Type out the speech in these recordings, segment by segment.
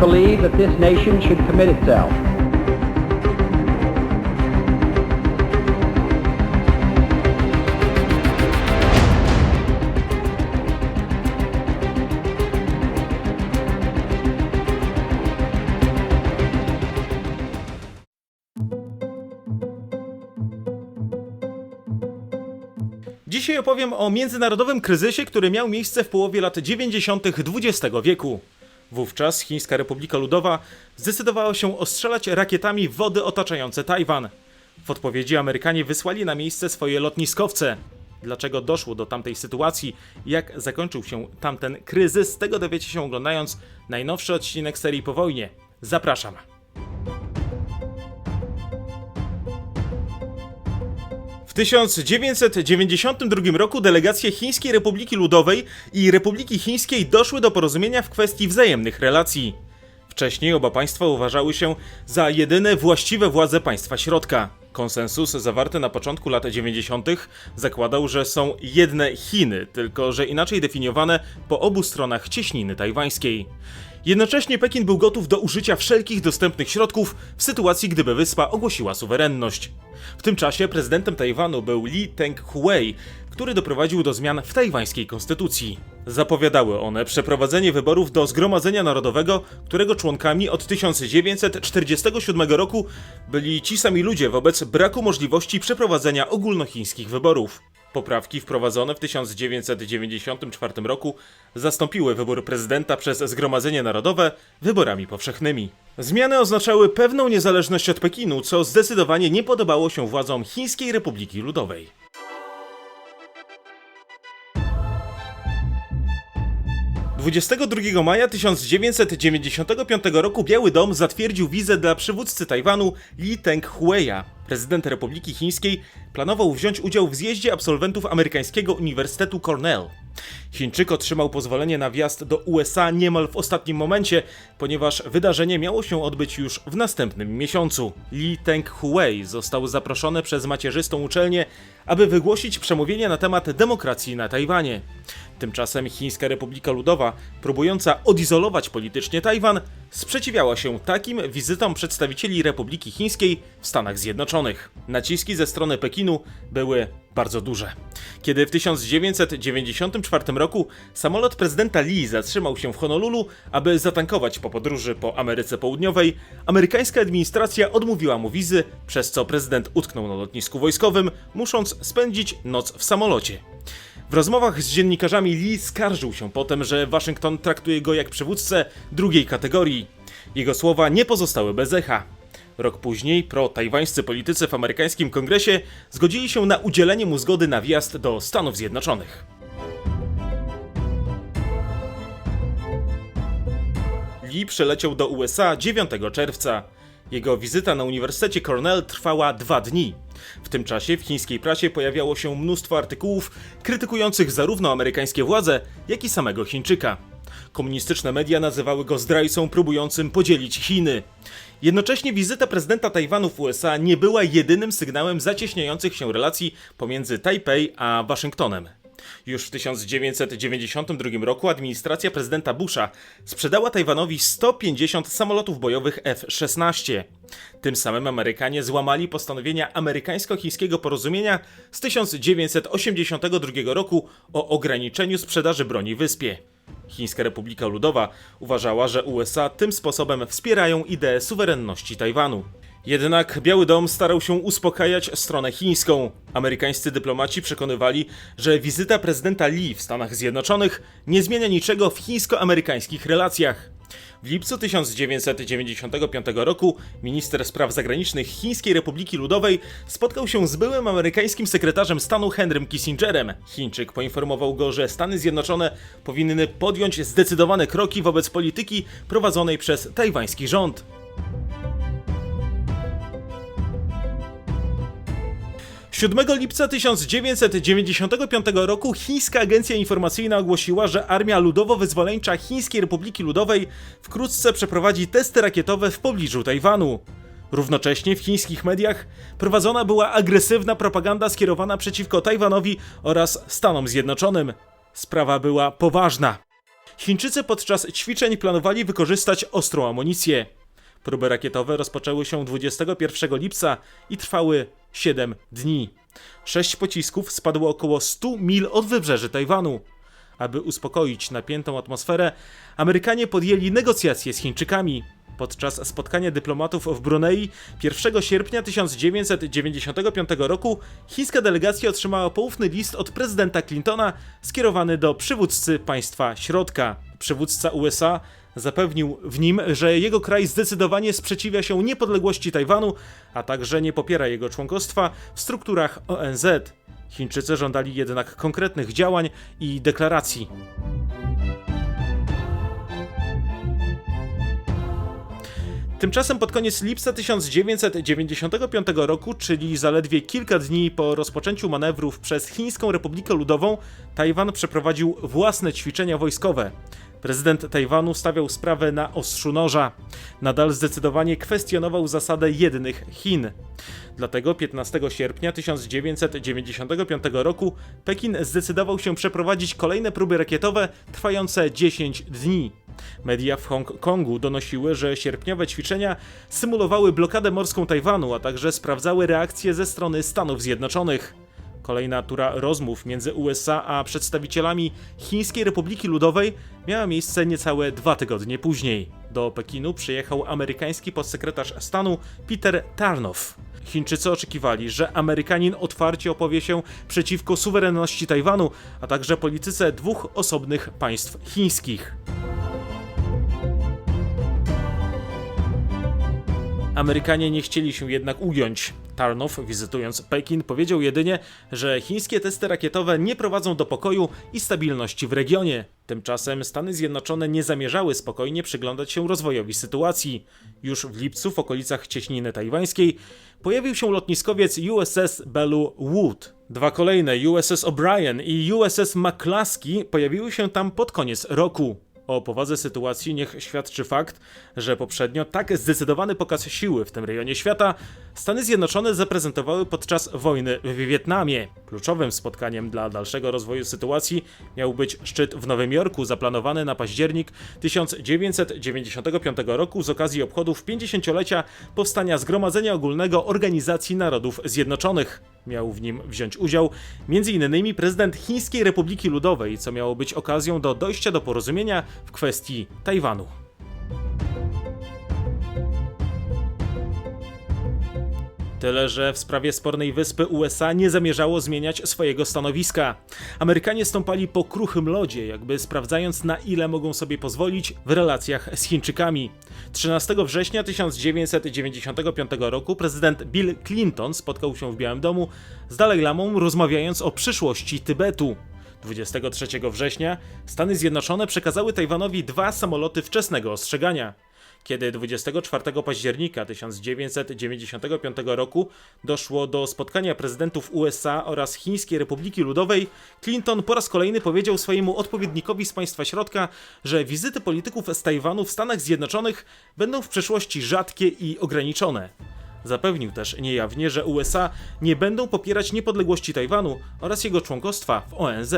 believe that this nation should commit itself Dzisiaj opowiem o międzynarodowym kryzysie, który miał miejsce w połowie lat 90. XX wieku. Wówczas Chińska Republika Ludowa zdecydowała się ostrzelać rakietami wody otaczające Tajwan. W odpowiedzi Amerykanie wysłali na miejsce swoje lotniskowce. Dlaczego doszło do tamtej sytuacji jak zakończył się tamten kryzys, tego dowiecie się oglądając najnowszy odcinek serii po wojnie. Zapraszam. W 1992 roku delegacje Chińskiej Republiki Ludowej i Republiki Chińskiej doszły do porozumienia w kwestii wzajemnych relacji. Wcześniej oba państwa uważały się za jedyne właściwe władze państwa środka. Konsensus zawarty na początku lat 90. zakładał, że są jedne Chiny, tylko że inaczej definiowane po obu stronach cieśniny tajwańskiej. Jednocześnie Pekin był gotów do użycia wszelkich dostępnych środków w sytuacji, gdyby wyspa ogłosiła suwerenność. W tym czasie prezydentem Tajwanu był Lee Teng-hui, który doprowadził do zmian w tajwańskiej konstytucji. Zapowiadały one przeprowadzenie wyborów do Zgromadzenia Narodowego, którego członkami od 1947 roku byli ci sami ludzie wobec braku możliwości przeprowadzenia ogólnochińskich wyborów. Poprawki wprowadzone w 1994 roku zastąpiły wybór prezydenta przez Zgromadzenie Narodowe wyborami powszechnymi. Zmiany oznaczały pewną niezależność od Pekinu, co zdecydowanie nie podobało się władzom Chińskiej Republiki Ludowej. 22 maja 1995 roku Biały Dom zatwierdził wizę dla przywódcy Tajwanu Lee Teng-hueya. Prezydent Republiki Chińskiej planował wziąć udział w zjeździe absolwentów amerykańskiego Uniwersytetu Cornell. Chińczyk otrzymał pozwolenie na wjazd do USA niemal w ostatnim momencie, ponieważ wydarzenie miało się odbyć już w następnym miesiącu. Lee Teng-huey został zaproszony przez macierzystą uczelnię, aby wygłosić przemówienie na temat demokracji na Tajwanie. Tymczasem Chińska Republika Ludowa, próbująca odizolować politycznie Tajwan, sprzeciwiała się takim wizytom przedstawicieli Republiki Chińskiej w Stanach Zjednoczonych. Naciski ze strony Pekinu były bardzo duże. Kiedy w 1994 roku samolot prezydenta Lee zatrzymał się w Honolulu, aby zatankować po podróży po Ameryce Południowej, amerykańska administracja odmówiła mu wizy, przez co prezydent utknął na lotnisku wojskowym, musząc spędzić noc w samolocie. W rozmowach z dziennikarzami Lee skarżył się potem, że Waszyngton traktuje go jak przywódcę drugiej kategorii. Jego słowa nie pozostały bez echa. Rok później pro-tajwańscy politycy w amerykańskim kongresie zgodzili się na udzielenie mu zgody na wjazd do Stanów Zjednoczonych. Lee przyleciał do USA 9 czerwca. Jego wizyta na Uniwersytecie Cornell trwała dwa dni. W tym czasie w chińskiej prasie pojawiało się mnóstwo artykułów krytykujących zarówno amerykańskie władze, jak i samego Chińczyka. Komunistyczne media nazywały go zdrajcą próbującym podzielić Chiny. Jednocześnie wizyta prezydenta Tajwanu w USA nie była jedynym sygnałem zacieśniających się relacji pomiędzy Tajpej a Waszyngtonem. Już w 1992 roku administracja prezydenta Busha sprzedała Tajwanowi 150 samolotów bojowych F-16. Tym samym Amerykanie złamali postanowienia amerykańsko-chińskiego porozumienia z 1982 roku o ograniczeniu sprzedaży broni wyspie. Chińska Republika Ludowa uważała, że USA tym sposobem wspierają ideę suwerenności Tajwanu. Jednak Biały Dom starał się uspokajać stronę chińską. Amerykańscy dyplomaci przekonywali, że wizyta prezydenta Lee w Stanach Zjednoczonych nie zmienia niczego w chińsko-amerykańskich relacjach. W lipcu 1995 roku minister spraw zagranicznych Chińskiej Republiki Ludowej spotkał się z byłym amerykańskim sekretarzem stanu Henrym Kissingerem. Chińczyk poinformował go, że Stany Zjednoczone powinny podjąć zdecydowane kroki wobec polityki prowadzonej przez tajwański rząd. 7 lipca 1995 roku chińska agencja informacyjna ogłosiła, że Armia Ludowo-Wyzwoleńcza Chińskiej Republiki Ludowej wkrótce przeprowadzi testy rakietowe w pobliżu Tajwanu. Równocześnie w chińskich mediach prowadzona była agresywna propaganda skierowana przeciwko Tajwanowi oraz Stanom Zjednoczonym. Sprawa była poważna. Chińczycy podczas ćwiczeń planowali wykorzystać ostrą amunicję. Próby rakietowe rozpoczęły się 21 lipca i trwały 7 dni. Sześć pocisków spadło około 100 mil od wybrzeży Tajwanu. Aby uspokoić napiętą atmosferę, Amerykanie podjęli negocjacje z Chińczykami. Podczas spotkania dyplomatów w Brunei 1 sierpnia 1995 roku chińska delegacja otrzymała poufny list od prezydenta Clintona skierowany do przywódcy państwa środka. Przywódca USA zapewnił w nim, że jego kraj zdecydowanie sprzeciwia się niepodległości Tajwanu, a także nie popiera jego członkostwa w strukturach ONZ. Chińczycy żądali jednak konkretnych działań i deklaracji. Tymczasem pod koniec lipca 1995 roku, czyli zaledwie kilka dni po rozpoczęciu manewrów przez Chińską Republikę Ludową, Tajwan przeprowadził własne ćwiczenia wojskowe. Prezydent Tajwanu stawiał sprawę na ostrzu noża. Nadal zdecydowanie kwestionował zasadę jednych Chin. Dlatego 15 sierpnia 1995 roku Pekin zdecydował się przeprowadzić kolejne próby rakietowe trwające 10 dni. Media w Hongkongu donosiły, że sierpniowe ćwiczenia symulowały blokadę morską Tajwanu, a także sprawdzały reakcje ze strony Stanów Zjednoczonych. Kolejna tura rozmów między USA a przedstawicielami Chińskiej Republiki Ludowej miała miejsce niecałe dwa tygodnie później. Do Pekinu przyjechał amerykański podsekretarz stanu Peter Tarnow. Chińczycy oczekiwali, że Amerykanin otwarcie opowie się przeciwko suwerenności Tajwanu, a także polityce dwóch osobnych państw chińskich. Amerykanie nie chcieli się jednak ugiąć. Tarnow, wizytując Pekin, powiedział jedynie, że chińskie testy rakietowe nie prowadzą do pokoju i stabilności w regionie. Tymczasem Stany Zjednoczone nie zamierzały spokojnie przyglądać się rozwojowi sytuacji. Już w lipcu w okolicach cieśniny tajwańskiej pojawił się lotniskowiec USS Bellew Wood. Dwa kolejne USS O'Brien i USS McCluskey pojawiły się tam pod koniec roku. O powadze sytuacji niech świadczy fakt, że poprzednio tak zdecydowany pokaz siły w tym rejonie świata Stany Zjednoczone zaprezentowały podczas wojny w Wietnamie. Kluczowym spotkaniem dla dalszego rozwoju sytuacji miał być szczyt w Nowym Jorku zaplanowany na październik 1995 roku z okazji obchodów 50-lecia powstania Zgromadzenia Ogólnego Organizacji Narodów Zjednoczonych. Miał w nim wziąć udział m.in. prezydent Chińskiej Republiki Ludowej, co miało być okazją do dojścia do porozumienia w kwestii Tajwanu. Tyle, że w sprawie spornej wyspy USA nie zamierzało zmieniać swojego stanowiska. Amerykanie stąpali po kruchym lodzie, jakby sprawdzając na ile mogą sobie pozwolić w relacjach z Chińczykami. 13 września 1995 roku prezydent Bill Clinton spotkał się w Białym Domu z Dalaj Lamą rozmawiając o przyszłości Tybetu. 23 września Stany Zjednoczone przekazały Tajwanowi dwa samoloty wczesnego ostrzegania. Kiedy 24 października 1995 roku doszło do spotkania prezydentów USA oraz Chińskiej Republiki Ludowej, Clinton po raz kolejny powiedział swojemu odpowiednikowi z państwa środka, że wizyty polityków z Tajwanu w Stanach Zjednoczonych będą w przyszłości rzadkie i ograniczone. Zapewnił też niejawnie, że USA nie będą popierać niepodległości Tajwanu oraz jego członkostwa w ONZ.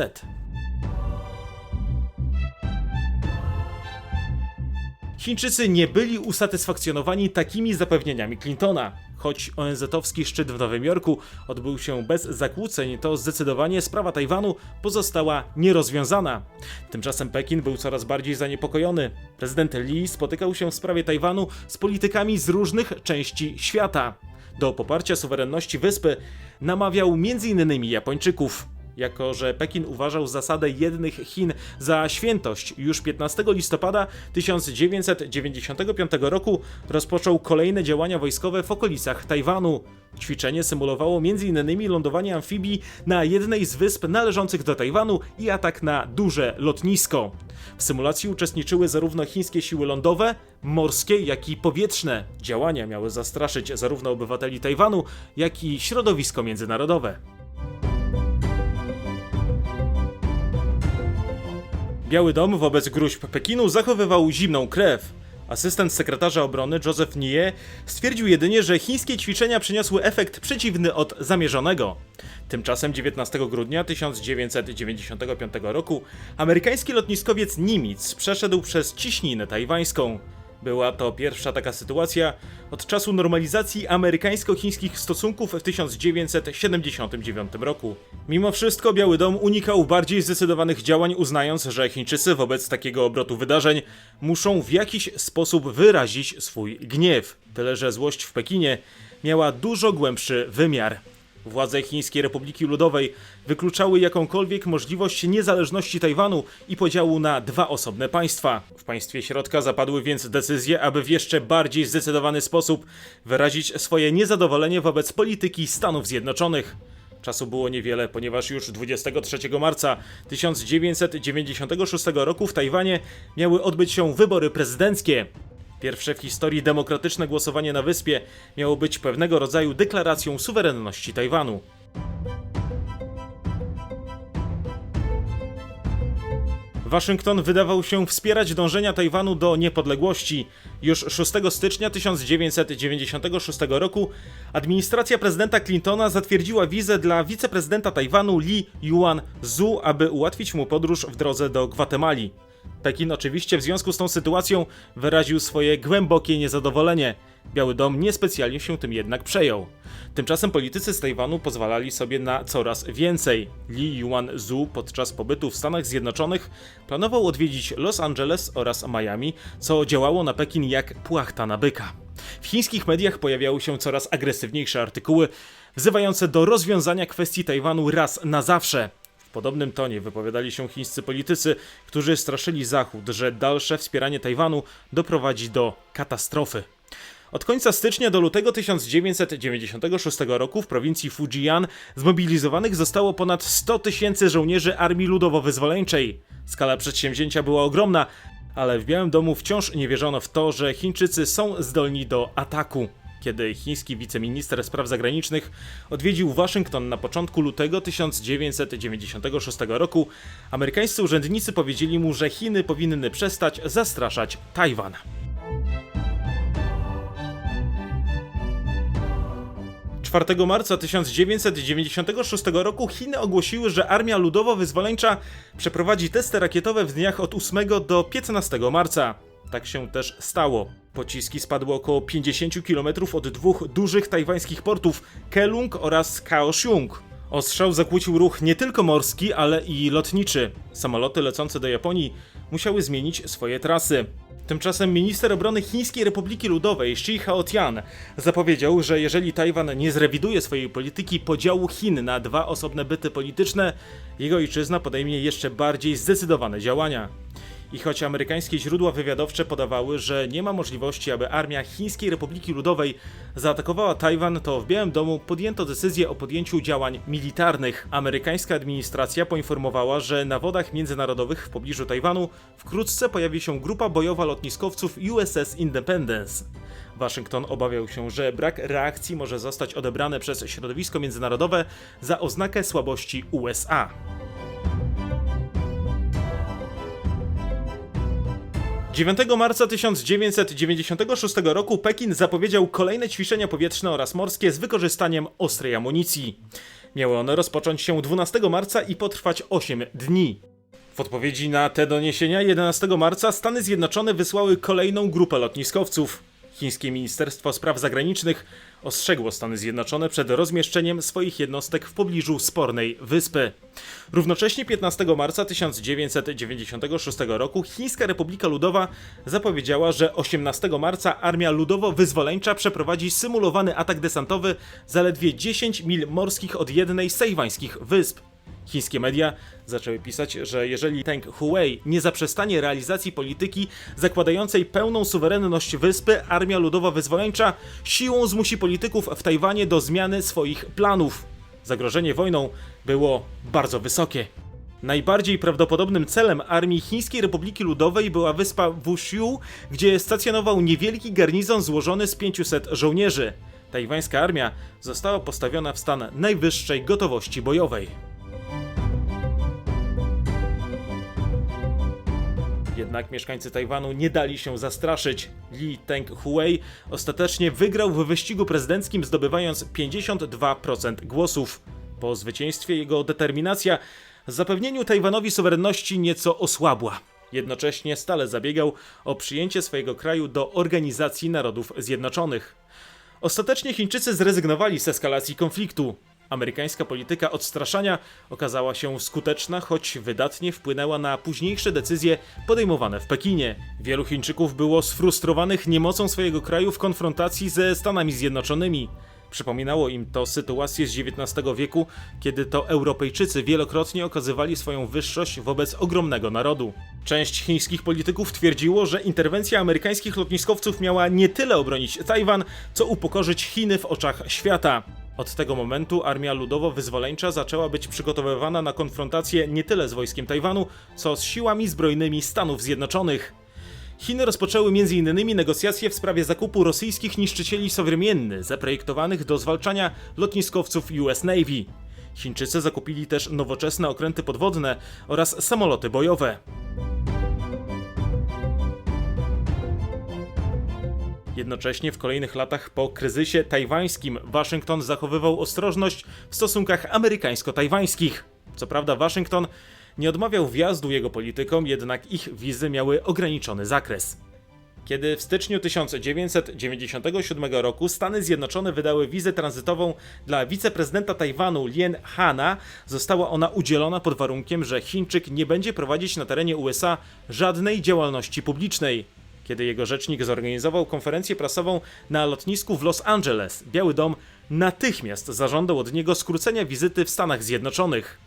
Chińczycy nie byli usatysfakcjonowani takimi zapewnieniami Clintona. Choć ONZ-owski szczyt w Nowym Jorku odbył się bez zakłóceń, to zdecydowanie sprawa Tajwanu pozostała nierozwiązana. Tymczasem Pekin był coraz bardziej zaniepokojony. Prezydent Lee spotykał się w sprawie Tajwanu z politykami z różnych części świata. Do poparcia suwerenności wyspy namawiał m.in. Japończyków. Jako, że Pekin uważał zasadę jednych Chin za świętość, już 15 listopada 1995 roku rozpoczął kolejne działania wojskowe w okolicach Tajwanu. Ćwiczenie symulowało m.in. lądowanie amfibii na jednej z wysp należących do Tajwanu i atak na duże lotnisko. W symulacji uczestniczyły zarówno chińskie siły lądowe, morskie, jak i powietrzne. Działania miały zastraszyć zarówno obywateli Tajwanu, jak i środowisko międzynarodowe. Biały Dom wobec gruźb Pekinu zachowywał zimną krew. Asystent sekretarza obrony Joseph Nie stwierdził jedynie, że chińskie ćwiczenia przyniosły efekt przeciwny od zamierzonego. Tymczasem 19 grudnia 1995 roku amerykański lotniskowiec Nimitz przeszedł przez ciśninę tajwańską. Była to pierwsza taka sytuacja od czasu normalizacji amerykańsko-chińskich stosunków w 1979 roku. Mimo wszystko Biały Dom unikał bardziej zdecydowanych działań, uznając, że Chińczycy wobec takiego obrotu wydarzeń muszą w jakiś sposób wyrazić swój gniew. Tyle, że złość w Pekinie miała dużo głębszy wymiar. Władze Chińskiej Republiki Ludowej wykluczały jakąkolwiek możliwość niezależności Tajwanu i podziału na dwa osobne państwa. W państwie środka zapadły więc decyzje, aby w jeszcze bardziej zdecydowany sposób wyrazić swoje niezadowolenie wobec polityki Stanów Zjednoczonych. Czasu było niewiele, ponieważ już 23 marca 1996 roku w Tajwanie miały odbyć się wybory prezydenckie. Pierwsze w historii demokratyczne głosowanie na wyspie miało być pewnego rodzaju deklaracją suwerenności Tajwanu. Waszyngton wydawał się wspierać dążenia Tajwanu do niepodległości. Już 6 stycznia 1996 roku administracja prezydenta Clintona zatwierdziła wizę dla wiceprezydenta Tajwanu Lee Yuan-zu, aby ułatwić mu podróż w drodze do Gwatemali. Pekin oczywiście w związku z tą sytuacją wyraził swoje głębokie niezadowolenie. Biały Dom niespecjalnie się tym jednak przejął. Tymczasem politycy z Tajwanu pozwalali sobie na coraz więcej. Lee Yuan-zu podczas pobytu w Stanach Zjednoczonych planował odwiedzić Los Angeles oraz Miami, co działało na Pekin jak płachta na byka. W chińskich mediach pojawiały się coraz agresywniejsze artykuły wzywające do rozwiązania kwestii Tajwanu raz na zawsze. Podobnym tonie wypowiadali się chińscy politycy, którzy straszyli Zachód, że dalsze wspieranie Tajwanu doprowadzi do katastrofy. Od końca stycznia do lutego 1996 roku w prowincji Fujian zmobilizowanych zostało ponad 100 tysięcy żołnierzy Armii Ludowo-Wyzwoleńczej. Skala przedsięwzięcia była ogromna, ale w Białym Domu wciąż nie wierzono w to, że Chińczycy są zdolni do ataku. Kiedy chiński wiceminister spraw zagranicznych odwiedził Waszyngton na początku lutego 1996 roku, amerykańscy urzędnicy powiedzieli mu, że Chiny powinny przestać zastraszać Tajwan. 4 marca 1996 roku Chiny ogłosiły, że Armia Ludowo-Wyzwoleńcza przeprowadzi testy rakietowe w dniach od 8 do 15 marca. Tak się też stało. Pociski spadły około 50 km od dwóch dużych tajwańskich portów Kelung oraz Kaohsiung. Ostrzał zakłócił ruch nie tylko morski, ale i lotniczy. Samoloty lecące do Japonii musiały zmienić swoje trasy. Tymczasem minister obrony Chińskiej Republiki Ludowej Xi Haotian zapowiedział, że jeżeli Tajwan nie zrewiduje swojej polityki podziału Chin na dwa osobne byty polityczne, jego ojczyzna podejmie jeszcze bardziej zdecydowane działania. I choć amerykańskie źródła wywiadowcze podawały, że nie ma możliwości, aby armia Chińskiej Republiki Ludowej zaatakowała Tajwan, to w Białym Domu podjęto decyzję o podjęciu działań militarnych. Amerykańska administracja poinformowała, że na wodach międzynarodowych w pobliżu Tajwanu wkrótce pojawi się grupa bojowa lotniskowców USS Independence. Waszyngton obawiał się, że brak reakcji może zostać odebrany przez środowisko międzynarodowe za oznakę słabości USA. 9 marca 1996 roku Pekin zapowiedział kolejne ćwiczenia powietrzne oraz morskie z wykorzystaniem ostrej amunicji. Miały one rozpocząć się 12 marca i potrwać 8 dni. W odpowiedzi na te doniesienia 11 marca Stany Zjednoczone wysłały kolejną grupę lotniskowców. Chińskie Ministerstwo Spraw Zagranicznych ostrzegło Stany Zjednoczone przed rozmieszczeniem swoich jednostek w pobliżu spornej wyspy. Równocześnie 15 marca 1996 roku Chińska Republika Ludowa zapowiedziała, że 18 marca Armia Ludowo-Wyzwoleńcza przeprowadzi symulowany atak desantowy zaledwie 10 mil morskich od jednej z tajwańskich wysp. Chińskie media zaczęły pisać, że jeżeli Teng Huwei nie zaprzestanie realizacji polityki zakładającej pełną suwerenność wyspy, Armia Ludowo-Wyzwoleńcza siłą zmusi polityków w Tajwanie do zmiany swoich planów. Zagrożenie wojną było bardzo wysokie. Najbardziej prawdopodobnym celem armii Chińskiej Republiki Ludowej była wyspa Wushu, gdzie stacjonował niewielki garnizon złożony z 500 żołnierzy. Tajwańska armia została postawiona w stan najwyższej gotowości bojowej. Jednak mieszkańcy Tajwanu nie dali się zastraszyć. Li Teng-Huey ostatecznie wygrał w wyścigu prezydenckim zdobywając 52% głosów. Po zwycięstwie jego determinacja zapewnieniu Tajwanowi suwerenności nieco osłabła. Jednocześnie stale zabiegał o przyjęcie swojego kraju do Organizacji Narodów Zjednoczonych. Ostatecznie Chińczycy zrezygnowali z eskalacji konfliktu. Amerykańska polityka odstraszania okazała się skuteczna, choć wydatnie wpłynęła na późniejsze decyzje podejmowane w Pekinie. Wielu Chińczyków było sfrustrowanych niemocą swojego kraju w konfrontacji ze Stanami Zjednoczonymi. Przypominało im to sytuację z XIX wieku, kiedy to Europejczycy wielokrotnie okazywali swoją wyższość wobec ogromnego narodu. Część chińskich polityków twierdziło, że interwencja amerykańskich lotniskowców miała nie tyle obronić Tajwan, co upokorzyć Chiny w oczach świata. Od tego momentu armia ludowo-wyzwoleńcza zaczęła być przygotowywana na konfrontację nie tyle z wojskiem Tajwanu, co z siłami zbrojnymi Stanów Zjednoczonych. Chiny rozpoczęły m.in. negocjacje w sprawie zakupu rosyjskich niszczycieli Sowremienny, zaprojektowanych do zwalczania lotniskowców US Navy. Chińczycy zakupili też nowoczesne okręty podwodne oraz samoloty bojowe. Jednocześnie w kolejnych latach po kryzysie tajwańskim Waszyngton zachowywał ostrożność w stosunkach amerykańsko-tajwańskich. Co prawda Waszyngton nie odmawiał wjazdu jego politykom, jednak ich wizy miały ograniczony zakres. Kiedy w styczniu 1997 roku Stany Zjednoczone wydały wizę tranzytową dla wiceprezydenta Tajwanu Lien Hana, została ona udzielona pod warunkiem, że Chińczyk nie będzie prowadzić na terenie USA żadnej działalności publicznej. Kiedy jego rzecznik zorganizował konferencję prasową na lotnisku w Los Angeles, Biały Dom natychmiast zażądał od niego skrócenia wizyty w Stanach Zjednoczonych.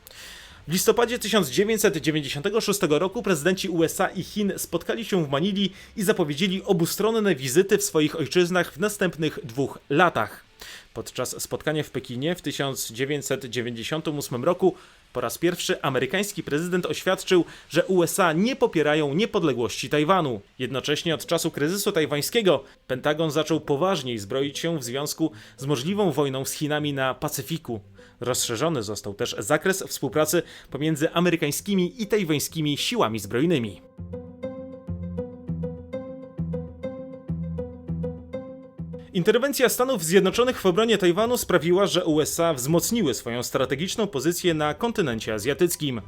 W listopadzie 1996 roku prezydenci USA i Chin spotkali się w Manili i zapowiedzieli obustronne wizyty w swoich ojczyznach w następnych dwóch latach. Podczas spotkania w Pekinie w 1998 roku po raz pierwszy amerykański prezydent oświadczył, że USA nie popierają niepodległości Tajwanu. Jednocześnie od czasu kryzysu tajwańskiego Pentagon zaczął poważniej zbroić się w związku z możliwą wojną z Chinami na Pacyfiku. Rozszerzony został też zakres współpracy pomiędzy amerykańskimi i tajwańskimi siłami zbrojnymi. Interwencja Stanów Zjednoczonych w obronie Tajwanu sprawiła, że USA wzmocniły swoją strategiczną pozycję na kontynencie azjatyckim.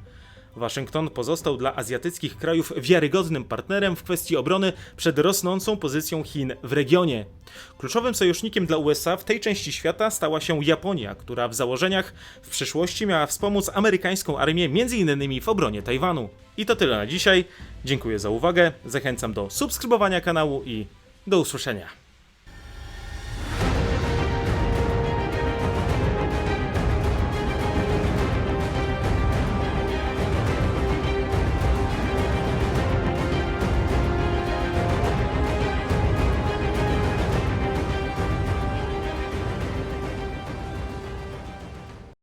Waszyngton pozostał dla azjatyckich krajów wiarygodnym partnerem w kwestii obrony przed rosnącą pozycją Chin w regionie. Kluczowym sojusznikiem dla USA w tej części świata stała się Japonia, która w założeniach w przyszłości miała wspomóc amerykańską armię m.in. w obronie Tajwanu. I to tyle na dzisiaj. Dziękuję za uwagę, zachęcam do subskrybowania kanału i do usłyszenia.